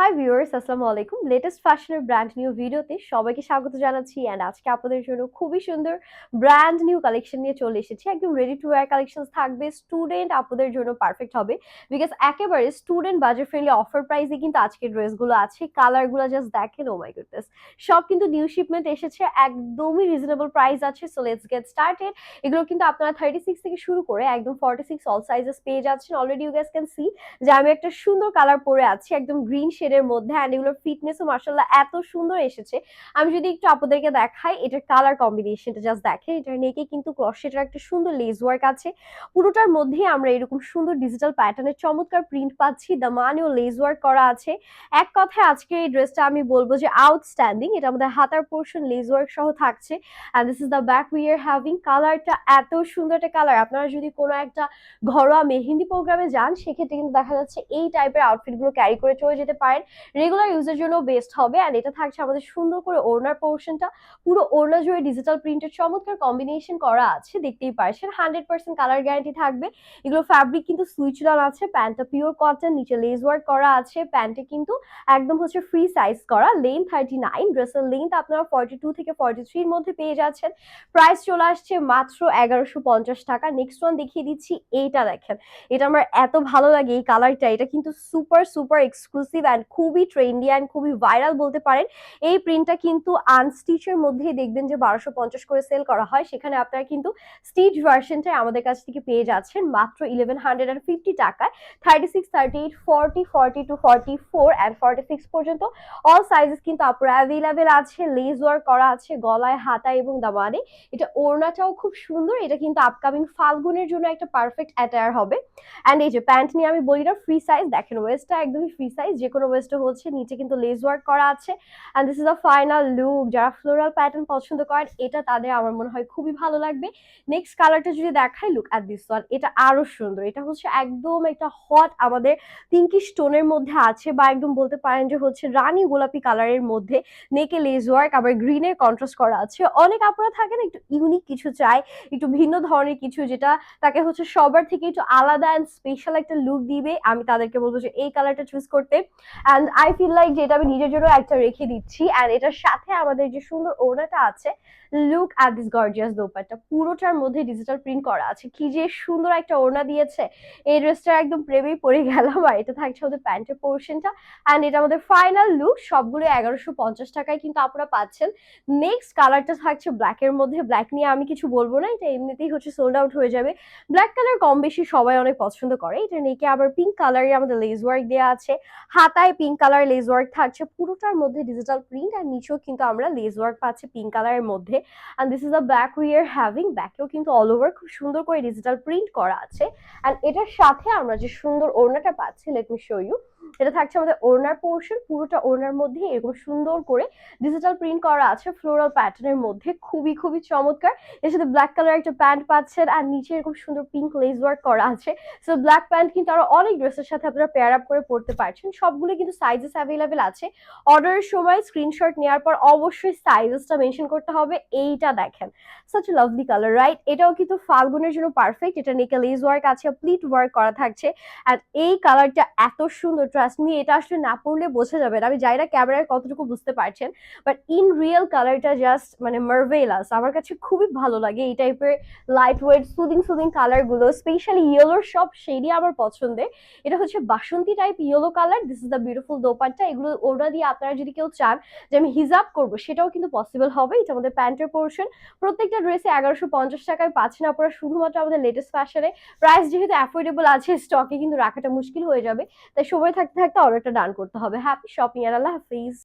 Hi viewers আসসালামু আলাইকুম। Latest ফ্যাশনের ব্র্যান্ড নিউ ভিডিওতে সবাইকে স্বাগত জানাচ্ছি অ্যান্ড আজকে আপনাদের জন্য খুবই সুন্দর ব্র্যান্ড নিউ কালেকশন নিয়ে চলে এসেছি। একদম রেডি টু ওয়্যার কালেকশন থাকবে স্টুডেন্ট আপনাদের জন্য পারফেক্ট হবে। বিকজ একেবারে স্টুডেন্ট বাজেট ফ্রেন্ডলি অফার প্রাইসে কিন্তু আজকে ড্রেসগুলো আছে কালারগুলো জাস্ট দেখেন ও মাই গুডনেস সব কিন্তু নিউ শিপমেন্ট এসেছে, একদমই রিজনেবল প্রাইস আছে। সো লেটস গেট স্টার্টেড এগুলো কিন্তু আপনারা থার্টি সিক্স থেকে শুরু করে একদম ফর্টি সিক্স অল সাইজেস পেয়ে যাচ্ছেন। Already you guess can see যে আমি একটা সুন্দর কালার পরে আছি, একদম গ্রিন শেডের মধ্যে অ্যান্ড এগুলোর ফিটনেসও মার্শাল্লাহ এত সুন্দর এসেছে। আমি যদি একটু আপনাদেরকে দেখাই এটার কালার কম্বিনেশনটা জাস্ট দেখেন এটার নেকে কিন্তু ক্রশেটার একটা সুন্দর লেস ওয়ার্ক আছে। পুরোটার মধ্যেই আমরা এরকম সুন্দর ডিজিটাল প্যাটার্নের চমৎকার প্রিন্ট পাচ্ছি দামানেও লেস ওয়ার্ক করা আছে। এক কথায় আজকে এই ড্রেসটা আমি বলব যে আউটস্ট্যান্ডিং এটা আমাদের হাতার পোর্শন লেজ ওয়ার্ক সহ থাকছে। And this is the back we are having কালারটা এত সুন্দর একটা কালার আপনারা যদি কোনো একটা ঘরোয়া মেহেন্দি প্রোগ্রামে যান, সেক্ষেত্রে কিন্তু দেখা যাচ্ছে এই টাইপের আউটফিটগুলো ক্যারি করে চলে যেতে পারেন। রেগুলার ইউজের জন্য বেস্ট হবে। অ্যান্ড এটা থাকছে আমাদের সুন্দর করে ওড়নার পোর্শনটা পুরো ওড়না জুড়ে ডিজিটাল প্রিন্টের চমৎকার কম্বিনেশন করা আছে, দেখতেই পারছেন। হান্ড্রেড পার্সেন্ট কালার গ্যারান্টি থাকবে। এগুলো ফ্যাব্রিক কিন্তু সুইচডান আছে প্যান্টটা পিওর কটন নিচে লেস ওয়ার্ক করা আছে। প্যান্টে কিন্তু একদম হচ্ছে ফ্রি সাইজ করা। লেন থার্টি নাইন ড্রেসের লেন্থ আপনারা ফর্টি টু থেকে ফর্টি থ্রির মধ্যে পেয়ে যাচ্ছেন। প্রাইস চলে আসছে মাত্র এগারোশো পঞ্চাশ টাকা। নেক্সট ওয়ান দেখিয়ে দিচ্ছি, এইটা দেখেন। এটা আমার এত ভালো লাগে এই কালারটা এটা কিন্তু সুপার সুপার এক্সক্লুসিভ অ্যান্ড খুবই ট্রেন্ডি অ্যান্ড খুবই ভাইরাল বলতে পারেন, এই প্রিন্টটা কিন্তু আনস্টিচের মধ্যেই দেখবেন যে বারোশো পঞ্চাশ করে সেল করা হয়। সেখানে আপনারা কিন্তু স্টিচ ভার্সনটাই আমাদের কাছ থেকে পেয়ে যাচ্ছেন মাত্র ইলেভেন হান্ড্রেড অ্যান্ড ফিফটি টাকায়। Thirty six thirty eight forty forty two forty four and forty six পর্যন্ত অল সাইজেস কিন্তু আপনার অ্যাভেলেবেল আছে। লেজ ওয়ার্ক করা আছে গলায় হাতা এবং দামানে। এটা ওড়নাটাও খুব সুন্দর। এটা কিন্তু আপকামিং ফাল্গুনের জন্য একটা পারফেক্ট অ্যাটায়ার হবে। অ্যান্ড এই যে প্যান্ট নিয়ে আমি বলি না ফ্রি সাইজ দেখেন ওয়েস্টটা একদমই ফ্রি সাইজ যে কোনো ওয়েস্টে হচ্ছে, নিচে কিন্তু লেজ ওয়ার্ক করা আছে। And this is a final look যারা ফ্লোরাল প্যাটার্ন পছন্দ করেন, এটা তাদের আমার মনে হয় খুবই ভালো লাগবে। নেক্সট কালারটা যদি দেখাই লুক অ্যাট দিস ওয়ান এটা আরও সুন্দর। এটা হচ্ছে একদম একটা হট আমাদের পিঙ্কি স্টোনের মধ্যে আছে বা একদম বলতে পারেন যে হচ্ছে রানী গোলাপি কালারের মধ্যে নেকে লেজ ওয়ার্ক আবার গ্রিনের কন্ট্রাস্ট করা আছে। অনেক আপনারা থাকেন, একটু ইউনিক কিছু চাই একটু ভিন্ন ধরনের কিছু, যেটা তাকে হচ্ছে সবার থেকে একটু আলাদা অ্যান্ড স্পেশাল একটা লুক দিবে। আমি তাদেরকে বলব যে এই কালারটা চুজ করতে। অ্যান্ড আই ফিল লাইক যে এটা আমি নিজের জন্য একটা রেখে দিচ্ছি অ্যান্ড এটার সাথে আমাদের যে সুন্দর ওড়নাটা আছে look at this gorgeous dupatta. পুরোটার মধ্যে ডিজিটাল প্রিন্ট করা আছে। কি যে সুন্দর একটা ওড়না দিয়েছে। এই ড্রেসটা একদম প্রেমেই পড়ে গেলাম, আর এটা থাকছে আমাদের প্যান্টের পোর্শনটা অ্যান্ড এটা আমাদের ফাইনাল লুক সবগুলো এগারোশো পঞ্চাশ টাকায় কিন্তু আপনারা পাচ্ছেন। নেক্সট কালারটা থাকছে ব্ল্যাকের মধ্যে। ব্ল্যাক নিয়ে আমি কিছু বলব না, এটা এমনিতেই হচ্ছে সোল্ড আউট হয়ে যাবে। ব্ল্যাক কালার কম বেশি সবাই অনেক পছন্দ করে। এটা নেকে আবার পিঙ্ক কালারে আমাদের লেজ ওয়ার্ক দেওয়া আছে। হাতায় পিঙ্ক কালার লেজ ওয়ার্ক থাকছে। পুরোটার মধ্যে ডিজিটাল প্রিন্ট আর নিচেও কিন্তু আমরা লেজ ওয়ার্ক পাচ্ছি পিঙ্ক কালারের মধ্যে। And this is a back we are having ব্যাকেও কিন্তু অল ওভার খুব সুন্দর করে ডিজিটাল প্রিন্ট করা আছে। অ্যান্ড এটার সাথে আমরা যে সুন্দর ওড়নাটা পাচ্ছি লেট মি শো ইউ এটা থাকছে আমাদের ওড়নার পোর্শন পুরোটা ওড়নার মধ্যে এরকম সুন্দর করে ডিজিটাল প্রিন্ট করা আছে ফ্লোরাল প্যাটার্নের মধ্যে। খুবই খুবই চমৎকার। এর সাথে ব্ল্যাক কালার একটা প্যান্ট পাচ্ছেন। আর নিচে এরকম সুন্দর পিঙ্ক লেস ওয়ার্ক করা আছে। সো ব্ল্যাক প্যান্ট কিন্তু আরও অনেক ড্রেসের সাথে আপনারা পেয়ার আপ করে পড়তে পারছেন। সবগুলো কিন্তু সাইজেস অ্যাভেলেবেল আছে। অর্ডারের সময় স্ক্রিনশট নেওয়ার পর অবশ্যই সাইজেসটা মেনশন করতে হবে, এইটা দেখেন। সাচ লাভলি কালার রাইট এটাও কিন্তু ফাল্গুনের জন্য পারফেক্ট এটা নেকে লেস ওয়ার্ক আছে প্লিট ওয়ার্ক করা থাকছে। অ্যান্ড এই কালারটা এত সুন্দর ট্রাস্ট মি এটা আসলে না পড়লে বোঝা যাবে না। আমি না ক্যামেরায় কতটুকু বুঝতে পারছেন বাট ইন রিয়েল কালারটা জাস্ট মানে মার্ভেলাস আমার কাছে খুবই ভালো লাগে এই টাইপের লাইট ওয়েট সুদিং সুদিং কালারগুলো স্পেশালি ইয়েলোর সব শেডই আমার পছন্দের। এটা হচ্ছে বাসন্তী type yellow colour this is the beautiful dupatta, এগুলো ওরা দিয়ে আপনারা যদি কেউ চান যে আমি হিজাব করব, সেটাও কিন্তু পসিবল হবে। এটা আমাদের প্যান্টের পোর্শন প্রত্যেকটা ড্রেসে এগারোশো পঞ্চাশ টাকায় পাচ্ছেন আপনারা। শুধুমাত্র আমাদের লেটেস্ট ফ্যাশনে প্রাইস যেহেতু অ্যাফোর্ডেবল আছে স্টকে কিন্তু রাখাটা মুশকিল হয়ে যাবে। তাই সময় থাকতে থাকতে অর্ডারটা ডান করতে হবে। হ্যাপি শপিং আর আল্লাহ হাফিজ